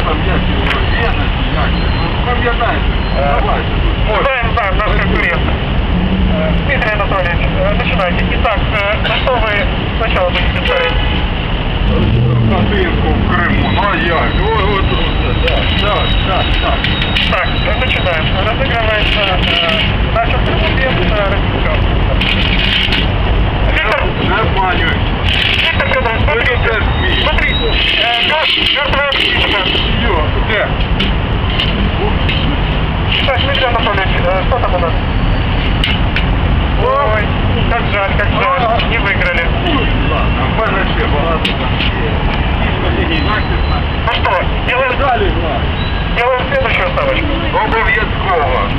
там як його, є на ці, як же. Ну, Пам'ятаєте, давайте. тут. Знаем, знаем, наш конкурент. Э, Дмитрий Анатольевич, э, начинайте. Итак, э, на что вы сначала будете ставить? Хатинку в Криму, ну а як? Ой, от, от, так, так, так, так. Так, э, начинаем. Разыгрывается э, наш конкурент э, Ростислав. Виктор, Не обманюй. Смотрите. Смотрите, э, мер- мертвая птичка. Йо, де? Так, Дмитрий Анатольевич, э, что там у нас? Ой, как жаль, как жаль, не выиграли. Ну что, делаем, делаем следующую ставочку. Обов'язково.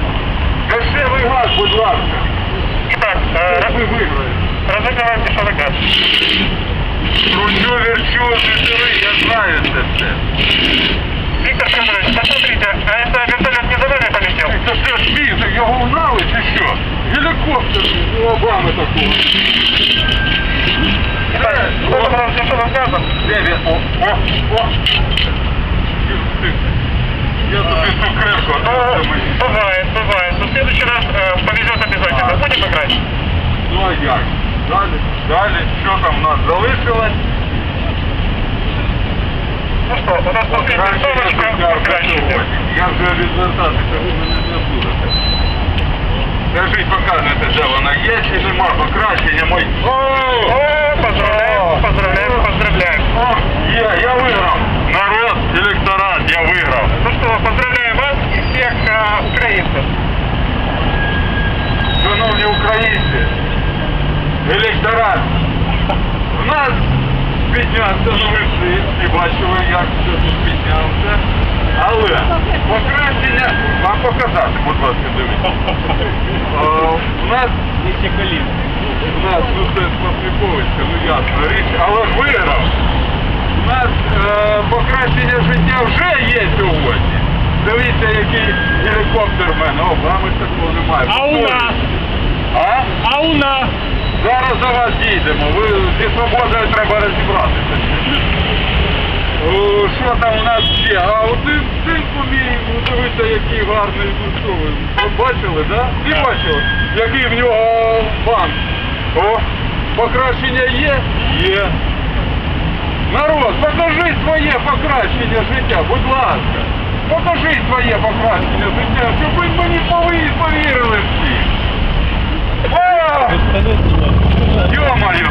Дешевий газ, будь ласка. Итак, э, ви виграєте? разыгрываем дешевый газ Кручу, верчу, дешевий, я знаю це все. Виктор Федорович, посмотрите, а это вертолет не за вами полетел? Це що ж мій, так його угнали чи що? Гелікоптер у Обами такого. Итак, что там у нас с дешевым газом? Де він? О, о, о. Я тобі цукерку, а Ну, ти мені. бывает, бывает. Но в следующий раз э, повезет обязательно. Будем играть? Ну а як? Далі, далі, що там у нас залишилось? Ну что, у нас последняя Краще я ставочка. життя Покращите. сьогодні. Я вже відвертатися, ви мене не будете. Скажіть, показуйте, де вона є чи нема покращення мої. О! О, поздравляем, поздравляем, поздравляем. О, є, я виграв. Народ, електорат, я виграв. Ну что, поздравляем вас и всех э, украинцев. Шановні українці, електорат, Всі бачили, як все тут піднявся. Але покращення, вам показати, будь ласка, дивіться. Е, У нас у нас ну це Масліковичка, ну ясна річ, але виграв. У нас е, покращення життя вже є сьогодні. Дивіться, який гелікоптер в мене. О, вами такого немає. А у нас? А? А у нас? Зараз за вас їдемо. Ви зі свободою треба розібратися. О, Що там у нас ще? А один синку мій, ну дивіться, який гарний. Ви бачили, да? Всі бачили? Який в нього банк. О, покращення є? Є. Народ, покажи своє покращення життя, будь ласка. Покажи своє покращення життя, щоб ви мені пові- повірили всі. Йо-моє!